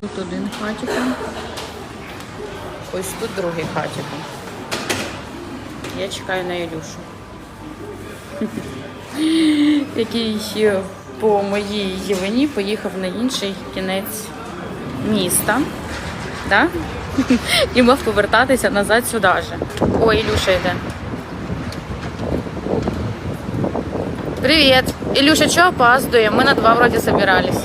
Тут один хатик. Ось тут другий хатик. Я чекаю на Ілюшу. Який по моїй Євені поїхав на інший кінець міста. Да? І мав повертатися назад сюди же. О, Ілюша йде. Привіт! Ілюша, чого опаздує? Ми на два вроді собирались.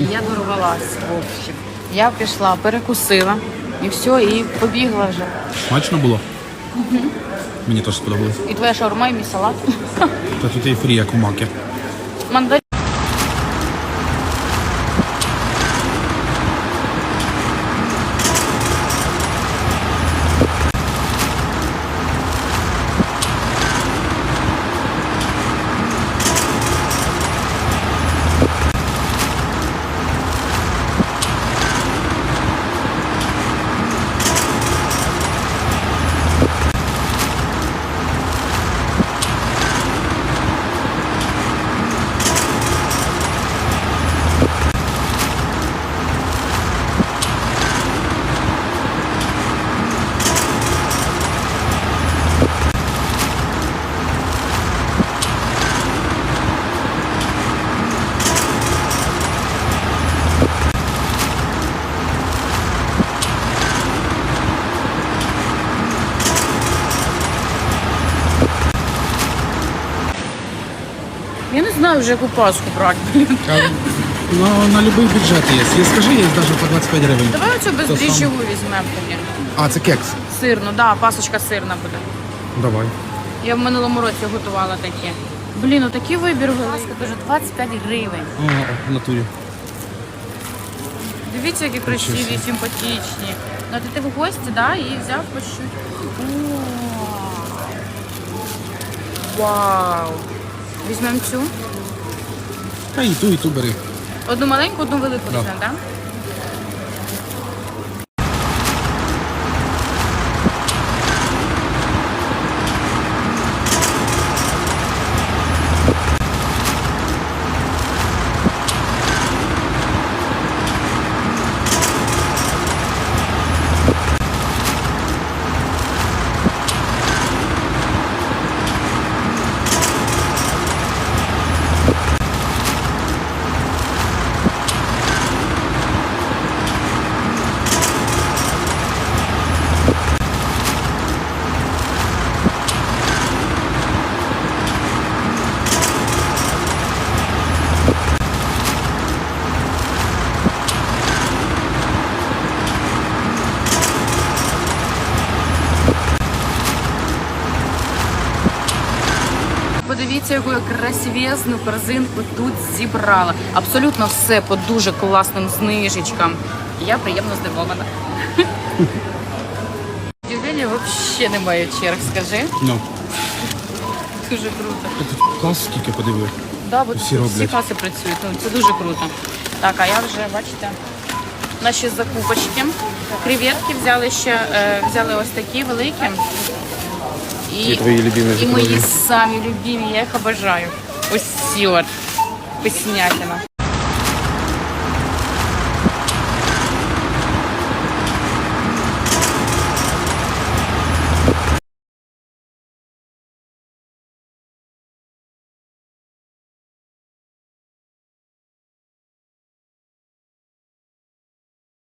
Я дорвалась, в общем. Я пішла, перекусила і все, і побігла вже. Смачно було? Мені теж сподобалось. І твоя шаурма, і мій салат. Та тут є фрі, як у маки. Мандарин. Я не знаю вже яку паску брати. блін. Ну, на будь-який бюджет є. Я скажи, є навіть по 25 гривень. Давай оцю То бездріжджову візьмемо тоді. А, це кекс. Сирну, да, пасочка сирна буде. Давай. Я в минулому році готувала такі. Блін, ну такий вибір великий. Дуже 25 гривень. О, в натурі. Дивіться, які красиві, симпатичні. Ну, ти, ти в гості, да, і взяв по щось. Вау! Візьмемо цю. Та і ту, і ту бери. Одну маленьку, одну велику візьмемо, так? Да? Подивіться, яку я красивезну корзинку тут зібрала. Абсолютно все по дуже класним знижечкам. Я приємно здивована. Удивлення взагалі немає черг, скажи. Ну, Дуже круто. клас скільки подивив. Да, Всі всі, роблять. каси працюють. Ну, це дуже круто. Так, а я вже, бачите, наші закупочки. Креветки взяли ще, е, взяли ось такі великі. І твої любимі І мої житрові. самі любимі, я їх обожаю. Ось сьор. от. Вкуснятина.